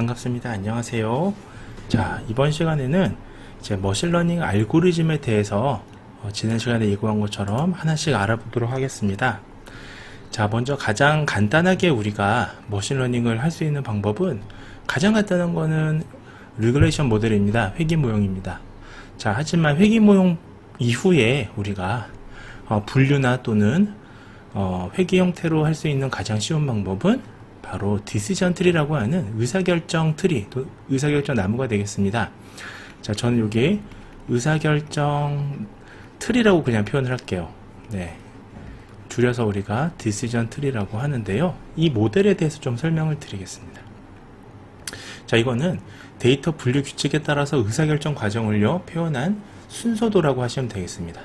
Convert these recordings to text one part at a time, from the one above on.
반갑습니다. 안녕하세요. 자 이번 시간에는 이제 머신러닝 알고리즘에 대해서 어, 지난 시간에 예고한 것처럼 하나씩 알아보도록 하겠습니다. 자 먼저 가장 간단하게 우리가 머신러닝을 할 수 있는 방법은 가장 간단한 거는 리그레이션 모델입니다. 회귀 모형입니다. 자 하지만 회귀 모형 이후에 우리가 어, 분류나 또는 어, 회귀 형태로 할 수 있는 가장 쉬운 방법은 바로 디시전 트리라고 하는 의사결정 트리, 또 의사결정 나무가 되겠습니다. 자, 저는 여기 의사결정 트리라고 그냥 표현을 할게요. 네. 줄여서 우리가 디시전 트리라고 하는데요. 이 모델에 대해서 좀 설명을 드리겠습니다. 자, 이거는 데이터 분류 규칙에 따라서 의사결정 과정을요, 표현한 순서도라고 하시면 되겠습니다.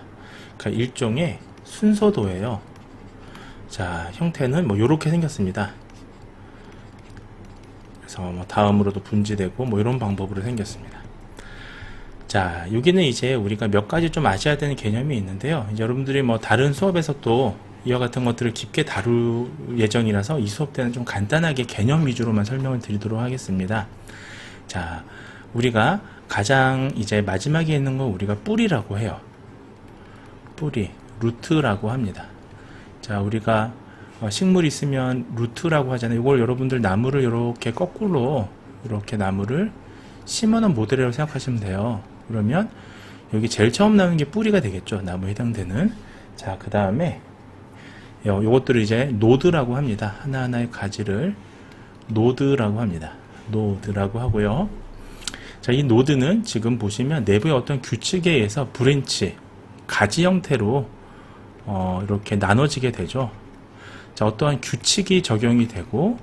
그러니까 일종의 순서도예요. 자, 형태는 뭐 이렇게 생겼습니다. 그래서 뭐 다음으로도 분지되고 뭐 이런 방법으로 생겼습니다. 자, 여기는 이제 우리가 몇 가지 좀 아셔야 되는 개념이 있는데요. 여러분들이 뭐 다른 수업에서 또 이와 같은 것들을 깊게 다룰 예정이라서 이 수업 때는 좀 간단하게 개념 위주로만 설명을 드리도록 하겠습니다. 자, 우리가 가장 이제 마지막에 있는 거 우리가 뿌리라고 해요. 뿌리, 루트라고 합니다. 자, 우리가 어, 식물 있으면 루트라고 하잖아요. 이걸 여러분들 나무를 이렇게 거꾸로 이렇게 나무를 심어놓은 모델이라고 생각하시면 돼요. 그러면 여기 제일 처음 나오는 게 뿌리가 되겠죠. 나무에 해당되는. 자, 그 다음에 요, 요것들을 이제 노드라고 합니다. 하나하나의 가지를 노드라고 합니다. 노드라고 하고요. 자, 이 노드는 지금 보시면 내부의 어떤 규칙에 의해서 브랜치, 가지 형태로 어, 이렇게 나눠지게 되죠. 자, 어떠한 규칙이 적용이 되고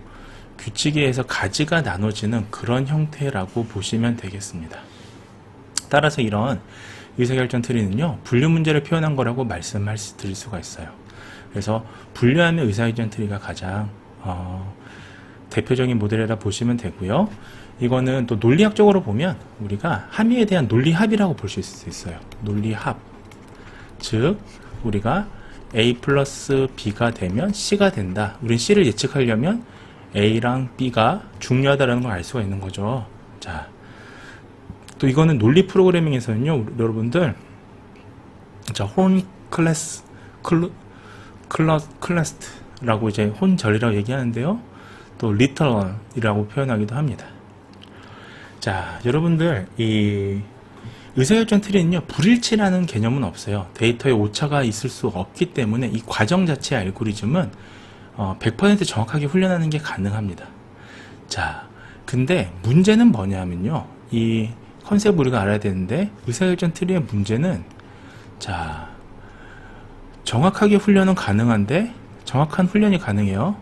규칙에 의해서 가지가 나눠지는 그런 형태라고 보시면 되겠습니다. 따라서 이런 의사결정 트리는요, 분류 문제를 표현한 거라고 말씀할 수, 드릴 수가 있어요. 그래서 분류하면 의사결정 트리가 가장 어, 대표적인 모델이라 보시면 되고요. 이거는 또 논리학적으로 보면 우리가 함의에 대한 논리합이라고 볼 수 있어요. 논리합. 즉, 우리가 A 플러스 B가 되면 C가 된다. 우린 C를 예측하려면 A랑 B가 중요하다라는 걸 알 수가 있는 거죠. 자, 또 이거는 논리 프로그래밍에서는요, 여러분들, 자, 혼 클래스, 클루, 클러, 클래스트라고 이제 혼절이라고 얘기하는데요. 또 리터런이라고 표현하기도 합니다. 자, 여러분들, 이 의사결정 트리는요, 불일치라는 개념은 없어요. 데이터에 오차가 있을 수 없기 때문에 이 과정 자체의 알고리즘은 어, 100% 정확하게 훈련하는 게 가능합니다. 자, 근데 문제는 뭐냐면요. 이 컨셉 우리가 알아야 되는데 의사결정 트리의 문제는 자, 정확하게 훈련은 가능한데 정확한 훈련이 가능해요.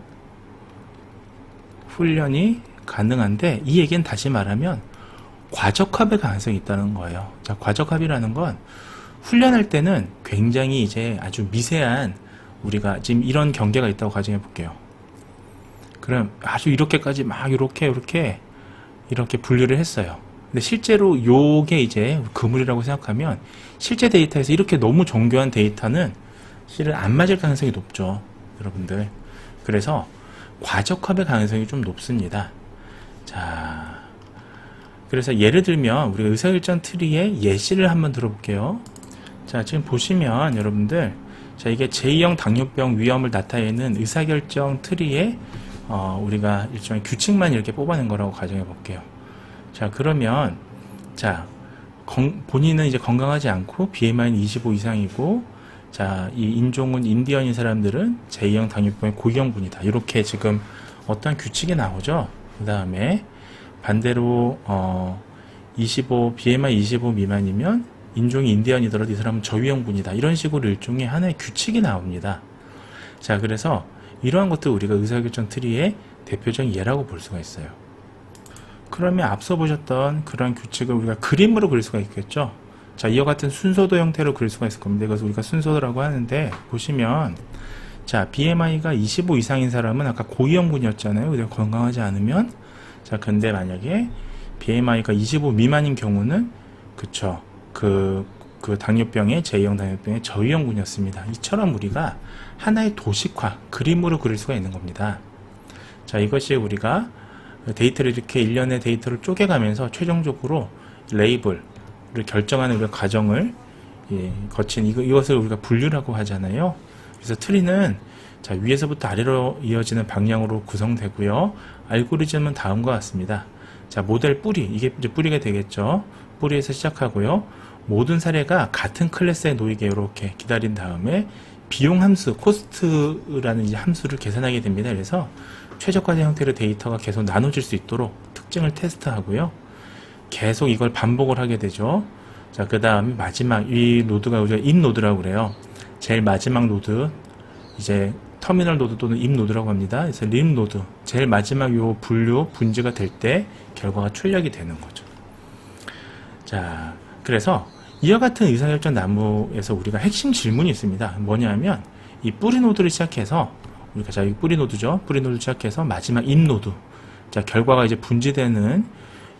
훈련이 가능한데 이 얘기는 다시 말하면 과적합의 가능성이 있다는 거예요. 자, 과적합이라는 건 훈련할 때는 굉장히 이제 아주 미세한 우리가 지금 이런 경계가 있다고 가정해 볼게요. 그럼 아주 이렇게까지 막 이렇게 이렇게 이렇게 분류를 했어요. 근데 실제로 요게 이제 그물이라고 생각하면 실제 데이터에서 이렇게 너무 정교한 데이터는 실은 안 맞을 가능성이 높죠. 여러분들. 그래서 과적합의 가능성이 좀 높습니다. 자, 그래서 예를 들면 우리가 의사결정 트리의 예시를 한번 들어볼게요. 자, 지금 보시면 여러분들 자, 이게 제2형 당뇨병 위험을 나타내는 의사결정 트리에 어, 우리가 일종의 규칙만 이렇게 뽑아낸 거라고 가정해 볼게요. 자, 그러면 자, 건, 본인은 이제 건강하지 않고 BMI는 25 이상이고 자, 이 인종은 인디언인 사람들은 제2형 당뇨병의 고위험군이다. 이렇게 지금 어떠한 규칙이 나오죠. 그 다음에 반대로 어, 25 BMI 25 미만이면 인종이 인디언이더라도 이 사람은 저위험군이다. 이런 식으로 일종의 하나의 규칙이 나옵니다. 자, 그래서 이러한 것들 우리가 의사결정 트리의 대표적인 예라고 볼 수가 있어요. 그러면 앞서 보셨던 그런 규칙을 우리가 그림으로 그릴 수가 있겠죠. 자, 이와 같은 순서도 형태로 그릴 수가 있을 겁니다. 그래서 우리가 순서도라고 하는데 보시면 자, BMI가 25 이상인 사람은 아까 고위험군이었잖아요. 근데 건강하지 않으면 자, 근데 만약에 BMI가 25 미만인 경우는 그쵸. 그, 그 당뇨병의 제2형 당뇨병의 저위험군이었습니다. 이처럼 우리가 하나의 도식화, 그림으로 그릴 수가 있는 겁니다. 자, 이것이 우리가 데이터를 이렇게 일련의 데이터를 쪼개가면서 최종적으로 레이블을 결정하는 우리가 과정을 예, 거친 이거, 이것을 우리가 분류라고 하잖아요. 그래서 트리는 자, 위에서부터 아래로 이어지는 방향으로 구성되고요. 알고리즘은 다음과 같습니다. 자, 모델 뿌리, 이게 이제 뿌리가 되겠죠. 뿌리에서 시작하고요. 모든 사례가 같은 클래스에 놓이게 이렇게 기다린 다음에 비용 함수, 코스트라는 함수를 계산하게 됩니다. 그래서 최적화된 형태로 데이터가 계속 나눠질 수 있도록 특징을 테스트하고요. 계속 이걸 반복을 하게 되죠. 자, 그 다음에 마지막 이 노드가 우리가 인 노드라고 그래요. 제일 마지막 노드, 이제 터미널 노드 또는 임 노드라고 합니다. 그래서 림 노드, 제일 마지막 요 분류, 분지가 될 때 결과가 출력이 되는 거죠. 자, 그래서 이와 같은 의사결정 나무에서 우리가 핵심 질문이 있습니다. 뭐냐면 이 뿌리 노드를 시작해서 우리가 자, 이 뿌리 노드죠. 뿌리 노드 시작해서 마지막 임 노드. 자, 결과가 이제 분지되는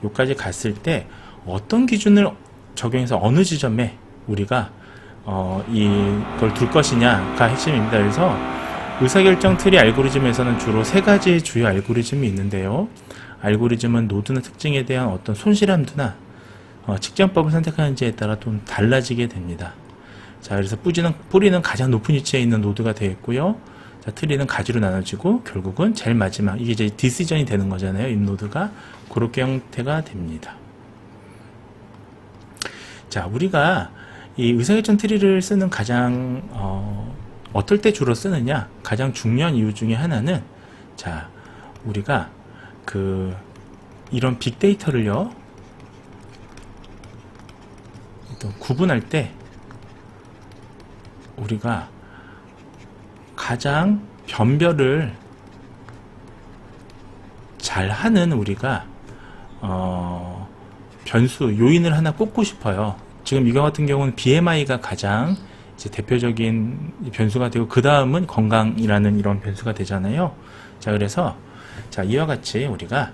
요까지 갔을 때 어떤 기준을 적용해서 어느 지점에 우리가 어, 이걸 둘 것이냐가 핵심입니다. 그래서 의사결정 트리 알고리즘에서는 주로 세 가지 주요 알고리즘이 있는데요. 알고리즘은 노드나 특징에 대한 어떤 손실함도나 어, 측정법을 선택하는지에 따라 좀 달라지게 됩니다. 자, 그래서 뿌리는, 뿌리는 가장 높은 위치에 있는 노드가 되겠고요. 자, 트리는 가지로 나눠지고 결국은 제일 마지막 이게 이제 디시전이 되는 거잖아요. 이 노드가 그렇게 형태가 됩니다. 자, 우리가 이 의사결정 트리를 쓰는 가장 어, 어떨 때 주로 쓰느냐? 가장 중요한 이유 중에 하나는 자, 우리가 그 이런 빅데이터를요. 또 구분할 때 우리가 가장 변별을 잘 하는 우리가 어, 변수 요인을 하나 꼽고 싶어요. 지금 이거 같은 경우는 BMI가 가장 이제 대표적인 변수가 되고 그 다음은 건강이라는 이런 변수가 되잖아요. 자 그래서 자 이와 같이 우리가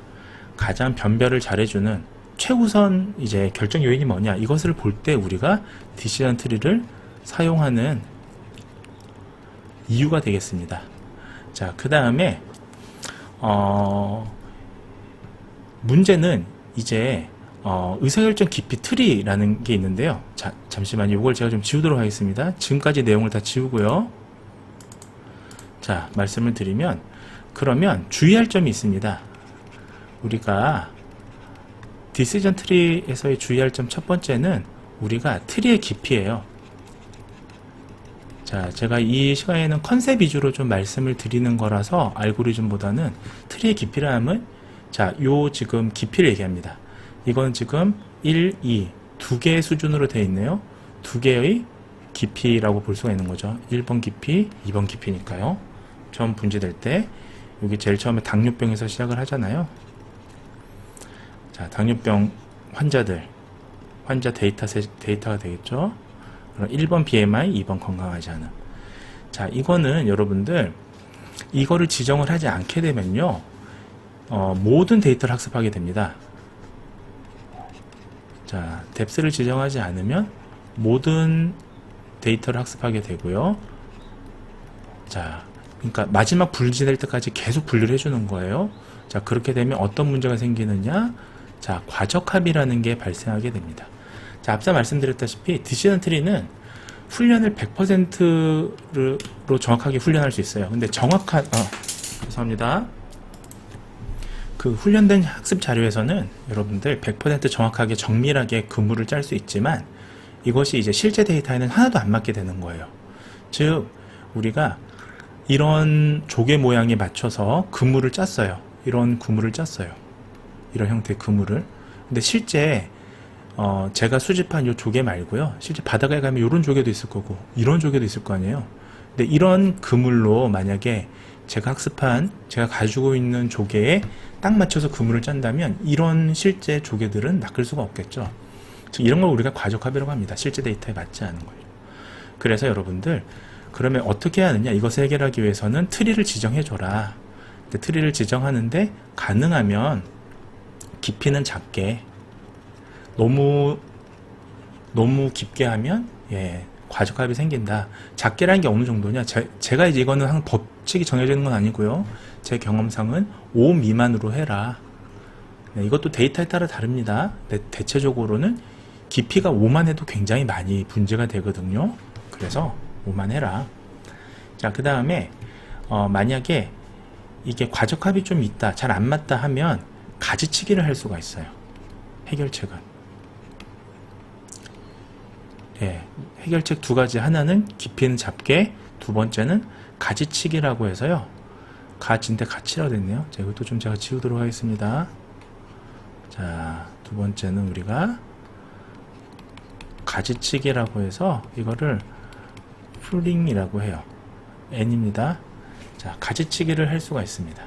가장 변별을 잘해주는 최우선 이제 결정 요인이 뭐냐 이것을 볼 때 우리가 디시전 트리를 사용하는 이유가 되겠습니다. 자, 그 다음에, 어, 문제는 이제, 어, 의사결정 깊이 트리라는 게 있는데요. 자, 잠시만요. 이걸 제가 좀 지우도록 하겠습니다. 지금까지 내용을 다 지우고요. 자, 말씀을 드리면, 그러면 주의할 점이 있습니다. 우리가 디시전 트리에서의 주의할 점 첫 번째는 우리가 트리의 깊이예요. 자, 제가 이 시간에는 컨셉 위주로 좀 말씀을 드리는 거라서 알고리즘보다는 트리의 깊이라 함은 자, 요 지금 깊이를 얘기합니다. 이건 지금 1, 2, 두 개의 수준으로 되어 있네요. 두 개의 깊이라고 볼 수가 있는 거죠. 1번 깊이, 2번 깊이니까요. 처음 분지될 때 여기 제일 처음에 당뇨병에서 시작을 하잖아요. 자, 당뇨병 환자들 환자 데이터 데이터가 되겠죠. 그럼 1번 BMI, 2번 건강하지 않음. 자, 이거는 여러분들 이거를 지정을 하지 않게 되면요. 어, 모든 데이터를 학습하게 됩니다. 자, 뎁스를 지정하지 않으면 모든 데이터를 학습하게 되고요. 자, 그러니까 마지막 분리될 때까지 계속 분류를 해주는 거예요. 자, 그렇게 되면 어떤 문제가 생기느냐? 자, 과적합이라는 게 발생하게 됩니다. 자, 앞서 말씀드렸다시피 디시전 트리는 훈련을 100%로 정확하게 훈련할 수 있어요. 근데 정확한, 어, 죄송합니다. 그 훈련된 학습 자료에서는 여러분들 100% 정확하게 정밀하게 근무를 짤수 있지만 이것이 이제 실제 데이터에는 하나도 안 맞게 되는 거예요. 즉, 우리가 이런 조개 모양에 맞춰서 그물을 짰어요. 이런 그물을 짰어요. 이런 형태의 그물을. 근데 실제 어, 제가 수집한 요 조개 말고요. 실제 바다에 가면 이런 조개도 있을 거고 이런 조개도 있을 거 아니에요. 근데 이런 그물로 만약에 제가 학습한 제가 가지고 있는 조개에 딱 맞춰서 그물을 짠다면 이런 실제 조개들은 낚을 수가 없겠죠. 즉 이런 걸 우리가 과적합이라고 합니다. 실제 데이터에 맞지 않은 걸요. 그래서 여러분들 그러면 어떻게 하느냐? 이것을 해결하기 위해서는 트리를 지정해 줘라. 트리를 지정하는데 가능하면 깊이는 작게 너무 너무 깊게 하면 예 과적합이 생긴다. 작게라는 게 어느 정도냐? 제, 제가 이제 이거는 한 법 칙이 정해져 있는 건 아니고요. 제 경험상은 5 미만으로 해라. 네, 이것도 데이터에 따라 다릅니다. 네, 대체적으로는 깊이가 5만 해도 굉장히 많이 분재가 되거든요. 그래서 5만 해라. 자, 그 다음에 어, 만약에 이게 과적합이 좀 있다, 잘 안 맞다 하면 가지치기를 할 수가 있어요. 해결책은. 예, 해결책 두 가지. 하나는 깊이는 잡게, 두 번째는 가지치기라고 해서요. 가지인데 가치라고 됐네요. 자, 이것도 좀 제가 지우도록 하겠습니다. 자, 두 번째는 우리가 가지치기라고 해서 이거를 풀링이라고 해요. n입니다. 자, 가지치기를 할 수가 있습니다.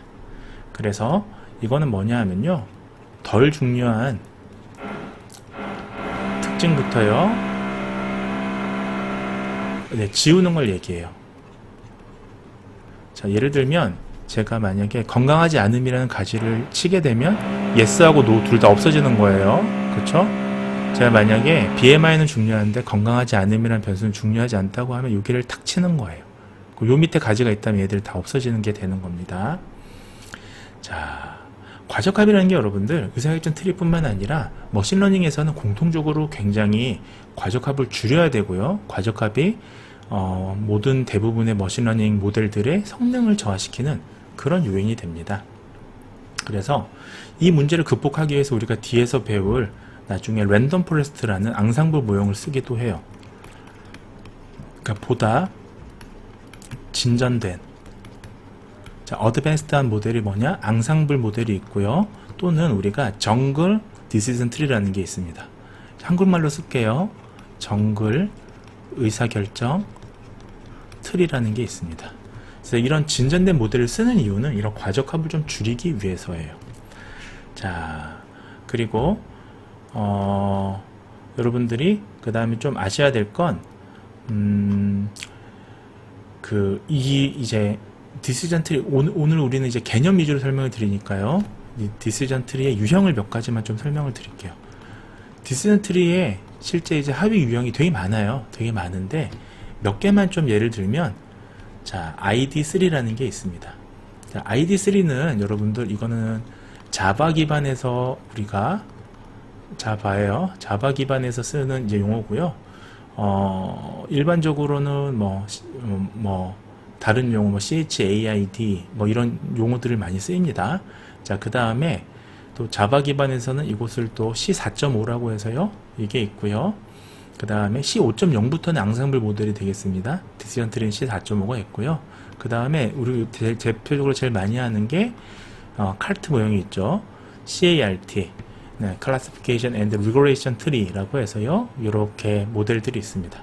그래서 이거는 뭐냐 하면요. 덜 중요한 특징부터요. 네, 지우는 걸 얘기해요. 자, 예를 들면 제가 만약에 건강하지 않음이라는 가지를 치게 되면 yes하고 no 둘다 없어지는 거예요. 그렇죠? 제가 만약에 BMI는 중요한데 건강하지 않음이라는 변수는 중요하지 않다고 하면 여기를 탁 치는 거예요. 그요 밑에 가지가 있다면 얘들이 다 없어지는 게 되는 겁니다. 자, 과적합이라는 게 여러분들 의사결정 트리뿐만 아니라 머신러닝에서는 공통적으로 굉장히 과적합을 줄여야 되고요. 과적합이 어, 모든 대부분의 머신러닝 모델들의 성능을 저하시키는 그런 요인이 됩니다. 그래서 이 문제를 극복하기 위해서 우리가 뒤에서 배울 나중에 랜덤 포레스트라는 앙상블 모형을 쓰기도 해요. 그러니까 보다 진전된 자, 어드밴스드한 모델이 뭐냐? 앙상블 모델이 있고요. 또는 우리가 정글 디시전 트리라는 게 있습니다. 한국말로 쓸게요. 정글 의사결정 틀이라는 게 있습니다. 그래서 이런 진전된 모델을 쓰는 이유는 이런 과적합을 좀 줄이기 위해서예요. 자, 그리고 어, 여러분들이 그 다음에 좀 아셔야 될 건, 음, 그, 이, 이제, 디시전 트리, 오늘, 오늘 우리는 이제 개념 위주로 설명을 드리니까요. 이 디시전 트리의 유형을 몇 가지만 좀 설명을 드릴게요. 디시전 트리에 실제 이제 하위 유형이 되게 많아요. 되게 많은데, 몇 개만 좀 예를 들면, 자, ID3라는 게 있습니다. 자, ID3는 여러분들, 이거는 자바 기반에서 우리가 자바예요. 자바 기반에서 쓰는 이제 용어고요. 어, 일반적으로는 뭐, 시- 음, 뭐, 다른 용어, 뭐, CHAID, 뭐, 이런 용어들을 많이 쓰입니다. 자, 그 다음에 또 자바 기반에서는 이곳을 또 C4.5라고 해서요. 이게 있고요. 그 다음에 C5.0부터는 앙상블 모델이 되겠습니다. 디시전 트리는 C4.5가 있고요. 그 다음에 우리 대, 대표적으로 제일 많이 하는 게 어, 칼트 모형이 있죠. CART, 네, Classification and Regulation Tree라고 해서요. 이렇게 모델들이 있습니다.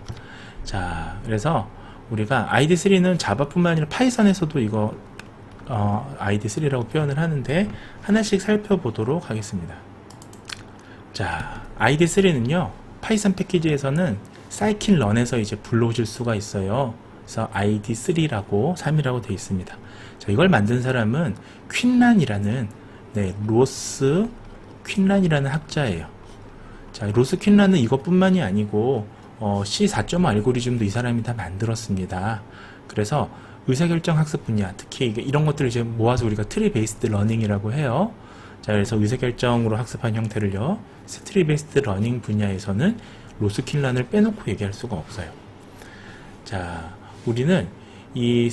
자, 그래서 우리가 ID3는 자바뿐만 아니라 파이썬에서도 이거 어, ID3라고 표현을 하는데 하나씩 살펴보도록 하겠습니다. 자, ID3는요. 파이썬 패키지에서는 사이클 런에서 이제 불러오실 수가 있어요. 그래서 ID3라고 3이라고 되어 있습니다. 자, 이걸 만든 사람은 퀸란이라는 네, 로스 퀸란이라는 학자예요. 자, 로스 퀸란은 이것뿐만이 아니고 어, C4.5 알고리즘도 이 사람이 다 만들었습니다. 그래서 의사결정 학습 분야, 특히 이런 것들을 이제 모아서 우리가 트리 베이스드 러닝이라고 해요. 자, 그래서 의사결정으로 학습한 형태를요. 트리 베이스드 러닝 분야에서는 로스 퀸란을 빼놓고 얘기할 수가 없어요. 자, 우리는 이,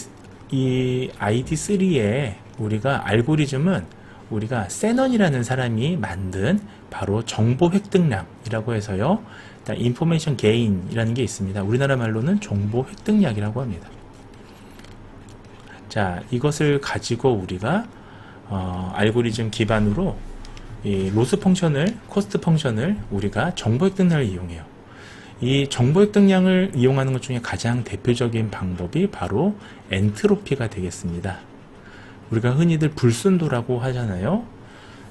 이 ID3의 우리가 알고리즘은 우리가 세넌이라는 사람이 만든 바로 정보 획득량이라고 해서요. 인포메이션 게인이라는 게 있습니다. 우리나라 말로는 정보 획득량이라고 합니다. 자, 이것을 가지고 우리가 어, 알고리즘 기반으로 이 로스 펑션을 코스트 펑션을 우리가 정보 획득량을 이용해요. 이 정보 획득량을 이용하는 것 중에 가장 대표적인 방법이 바로 엔트로피가 되겠습니다. 우리가 흔히들 불순도라고 하잖아요.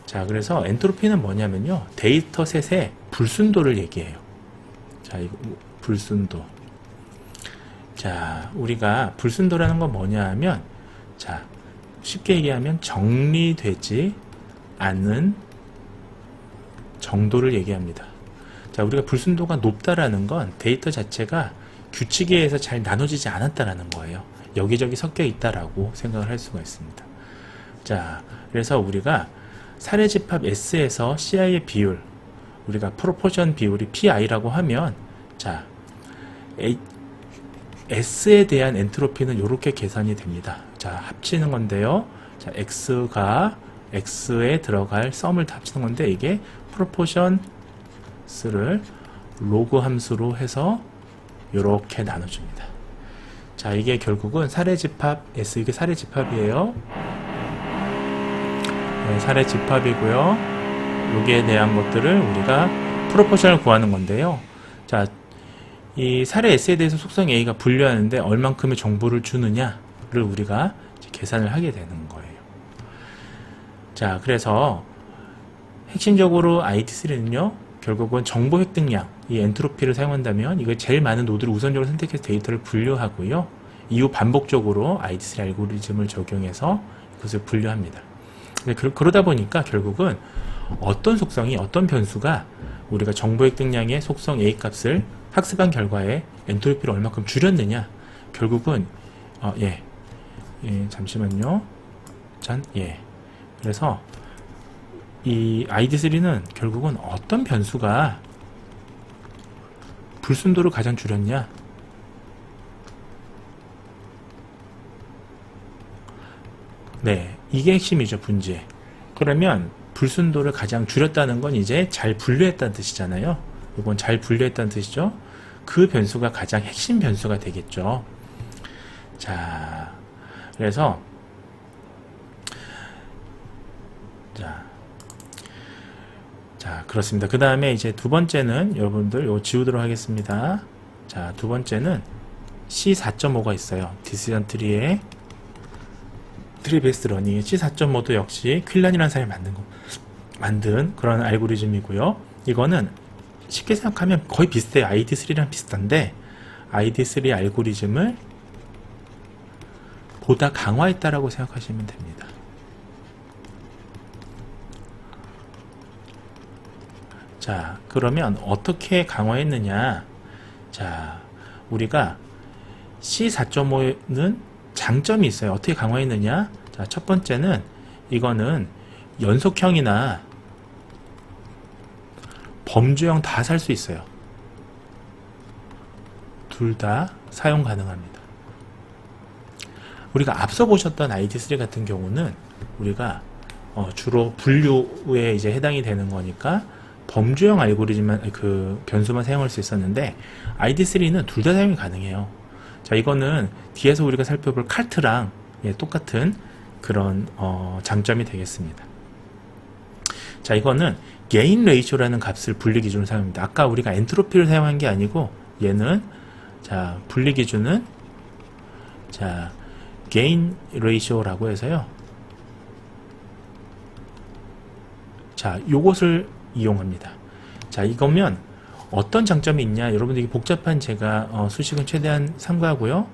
자, 그래서 엔트로피는 뭐냐면요. 데이터셋의 불순도를 얘기해요. 자, 이거 불순도. 자, 우리가 불순도라는 건 뭐냐 하면 자, 쉽게 얘기하면 정리되지 않는 정도를 얘기합니다. 자, 우리가 불순도가 높다라는 건 데이터 자체가 규칙에 의해서 잘 나눠지지 않았다라는 거예요. 여기저기 섞여 있다라고 생각을 할 수가 있습니다. 자, 그래서 우리가 사례 집합 S에서 CI의 비율, 우리가 프로포션 비율이 PI라고 하면, 자, A- S에 대한 엔트로피는 이렇게 계산이 됩니다. 자, 합치는 건데요. 자, X가 X에 들어갈 썸을 다 합치는 건데, 이게 프로포션스를 로그 함수로 해서 이렇게 나눠줍니다. 자, 이게 결국은 사례 집합 S 이게 사례 집합이에요. 네, 사례 집합이고요. 여기에 대한 것들을 우리가 프로포션을 구하는 건데요. 자, 이 사례 S에 대해서 속성 A가 분류하는데 얼만큼의 정보를 주느냐 를 우리가 계산을 하게 되는 거예요. 자, 그래서 핵심적으로 ID3는요, 결국은 정보 획득량, 이 엔트로피를 사용한다면 이걸 제일 많은 노드를 우선적으로 선택해서 데이터를 분류하고요. 이후 반복적으로 ID3 알고리즘을 적용해서 그것을 분류합니다. 그러다 보니까 결국은 어떤 속성이 어떤 변수가 우리가 정보 획득량의 속성 A 값을 학습한 결과에 엔트로피를 얼마큼 줄였느냐 결국은 어, 예. 예 잠시만요. 짠 예. 그래서 이 ID3는 결국은 어떤 변수가 불순도를 가장 줄였냐? 네 이게 핵심이죠 분재 그러면 불순도를 가장 줄였다는 건 이제 잘 분류했다는 뜻이잖아요. 이건 잘 분류했다는 뜻이죠. 그 변수가 가장 핵심 변수가 되겠죠. 자 그래서 자 자, 그렇습니다. 그 다음에 이제 두 번째는 여러분들 요 지우도록 하겠습니다. 자, 두 번째는 C4.5가 있어요. 디시전 트리에 트리 베이스 러닝 C4.5도 역시 퀼란이라는 사람이 만든 거 만든 그런 알고리즘이고요. 이거는 쉽게 생각하면 거의 비슷해요. ID3랑 비슷한데 ID3 알고리즘을 보다 강화했다라고 생각하시면 됩니다. 자, 그러면 어떻게 강화했느냐? 자, 우리가 C4.5는 장점이 있어요. 어떻게 강화했느냐? 자, 첫 번째는 이거는 연속형이나 범주형 다 살 수 있어요. 둘 다 사용 가능합니다. 우리가 앞서 보셨던 ID3 같은 경우는 우리가 어, 주로 분류에 이제 해당이 되는 거니까 범주형 알고리즘만 그 변수만 사용할 수 있었는데 ID3는 둘 다 사용이 가능해요. 자 이거는 뒤에서 우리가 살펴볼 칼트랑 예, 똑같은 그런 어, 장점이 되겠습니다. 자 이거는 게인 레이쇼라는 값을 분리 기준으로 사용합니다. 아까 우리가 엔트로피를 사용한 게 아니고 얘는 자 분리 기준은 자 게인 레이쇼라고 해서요. 자 요것을 이용합니다. 자, 이거면 어떤 장점이 있냐? 여러분들 이 복잡한 제가 어, 수식은 최대한 삼가하고요.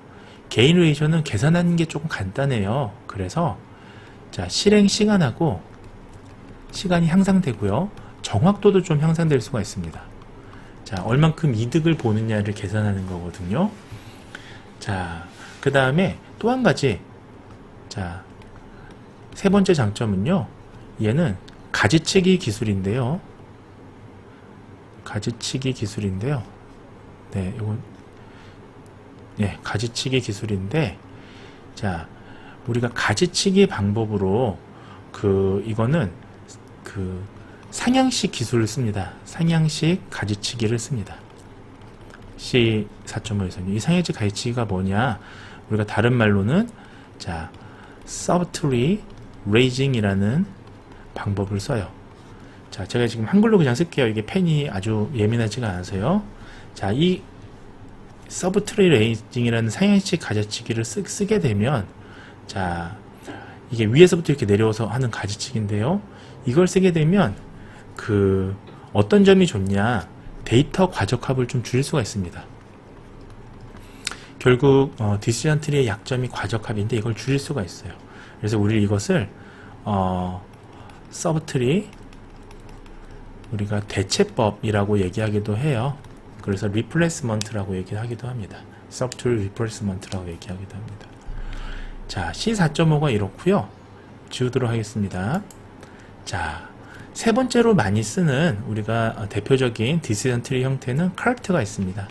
개인 레이셔는 계산하는 게 조금 간단해요. 그래서 자, 실행 시간하고 시간이 향상되고요. 정확도도 좀 향상될 수가 있습니다. 자, 얼만큼 이득을 보느냐를 계산하는 거거든요. 자, 그 다음에 또 한 가지. 자, 세 번째 장점은요. 얘는 가지치기 기술인데요. 가지치기 기술인데요. 네, 이건 네, 가지치기 기술인데 자, 우리가 가지치기 방법으로 그 이거는 그 상향식 기술을 씁니다. 상향식 가지치기를 씁니다. C4.5에서는 이 상향식 가지치기가 뭐냐? 우리가 다른 말로는 자, subtree raising이라는 방법을 써요. 자, 제가 지금 한글로 그냥 쓸게요. 이게 펜이 아주 예민하지가 않아서요. 자, 이 서브트리 레이징이라는 상향식 가지치기를 쓰, 쓰게 되면 자, 이게 위에서부터 이렇게 내려와서 하는 가지치기인데요. 이걸 쓰게 되면 그 어떤 점이 좋냐? 데이터 과적합을 좀 줄일 수가 있습니다. 결국 어, 디시전 트리의 약점이 과적합인데 이걸 줄일 수가 있어요. 그래서 우리 이것을 어, 서브 트리 우리가 대체법이라고 얘기하기도 해요. 그래서 리플레스먼트라고 얘기하기도 합니다. 서브툴 리플레스먼트라고 얘기하기도 합니다. 자, C4.5가 이렇고요. 지우도록 하겠습니다. 자, 세 번째로 많이 쓰는 우리가 어, 대표적인 디시전 트리 형태는 카르트가 있습니다.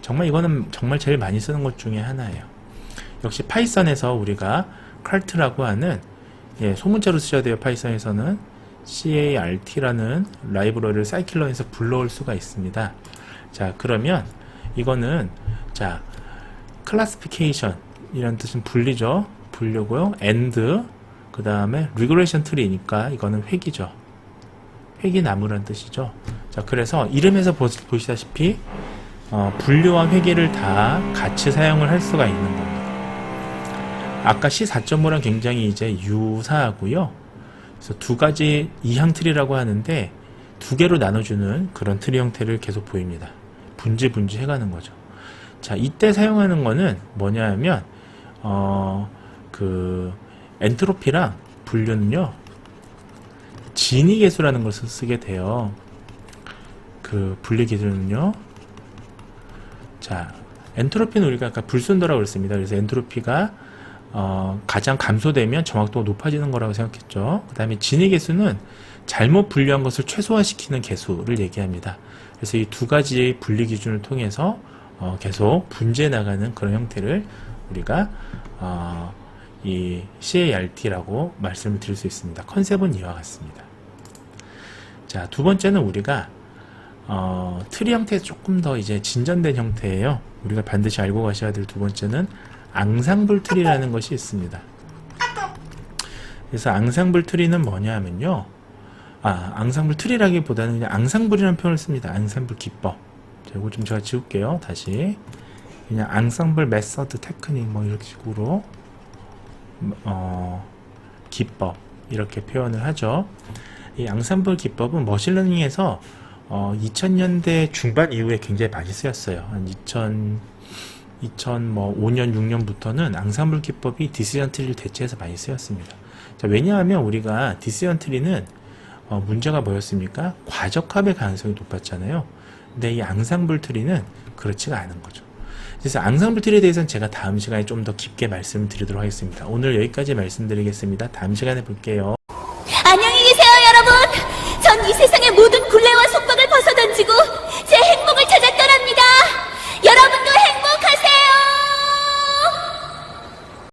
정말 이거는 정말 제일 많이 쓰는 것 중에 하나예요. 역시 파이썬에서 우리가 카르트라고 하는 예, 소문자로 쓰셔야 돼요. 파이썬에서는 CART라는 라이브러리를 사이클러에서 불러올 수가 있습니다. 자, 그러면 이거는 자, 클래시피케이션 이런 뜻은 분리죠. 분류고요. and 그 다음에 리그레이션 트리니까 이거는 획이죠. 획이 나무란 뜻이죠. 자, 그래서 이름에서 보, 보시다시피 어, 분류와 회계를 다 같이 사용을 할 수가 있는 겁니다. 아까 C4.5랑 굉장히 이제 유사하고요. 그래서 두 가지 이항 트리라고 하는데 두 개로 나눠주는 그런 트리 형태를 계속 보입니다. 분지 분지 해가는 거죠. 자, 이때 사용하는 거는 뭐냐 하면 어, 그 엔트로피랑 분류는요. 진위 계수라는 것을 쓰게 돼요. 그 분리 기준은요. 자, 엔트로피는 우리가 아까 불순도라고 그랬습니다. 그래서 엔트로피가 어, 가장 감소되면 정확도가 높아지는 거라고 생각했죠. 그 다음에 진위 계수는 잘못 분류한 것을 최소화시키는 계수를 얘기합니다. 그래서 이 두 가지 분리 기준을 통해서 어, 계속 분解나가는 그런 형태를 우리가 어, 이 CART라고 말씀을 드릴 수 있습니다. 컨셉은 이와 같습니다. 자, 두 번째는 우리가 어, 트리 형태에서 조금 더 이제 진전된 형태예요. 우리가 반드시 알고 가셔야 될 두 번째는 앙상블 트리라는 것이 있습니다. 그래서 앙상블 트리는 뭐냐 하면요. 아, 앙상블 트리라기보다는 그냥 앙상블이라는 표현을 씁니다. 앙상블 기법. 자, 이거 좀 제가 지울게요. 다시. 그냥 앙상블 메서드 테크닉 뭐 이렇게 식으로 어, 기법 이렇게 표현을 하죠. 이 앙상블 기법은 머신러닝에서 어, 2000년대 중반 이후에 굉장히 많이 쓰였어요. 한 2000, 2005년, 6년부터는 앙상블 기법이 디시전 트리를 대체해서 많이 쓰였습니다. 자, 왜냐하면 우리가 디시전 트리는 어, 문제가 뭐였습니까? 과적합의 가능성이 높았잖아요. 근데 이 앙상블 트리는 그렇지가 않은 거죠. 그래서 앙상블 트리에 대해서는 제가 다음 시간에 좀 더 깊게 말씀을 드리도록 하겠습니다. 오늘 여기까지 말씀드리겠습니다. 다음 시간에 볼게요.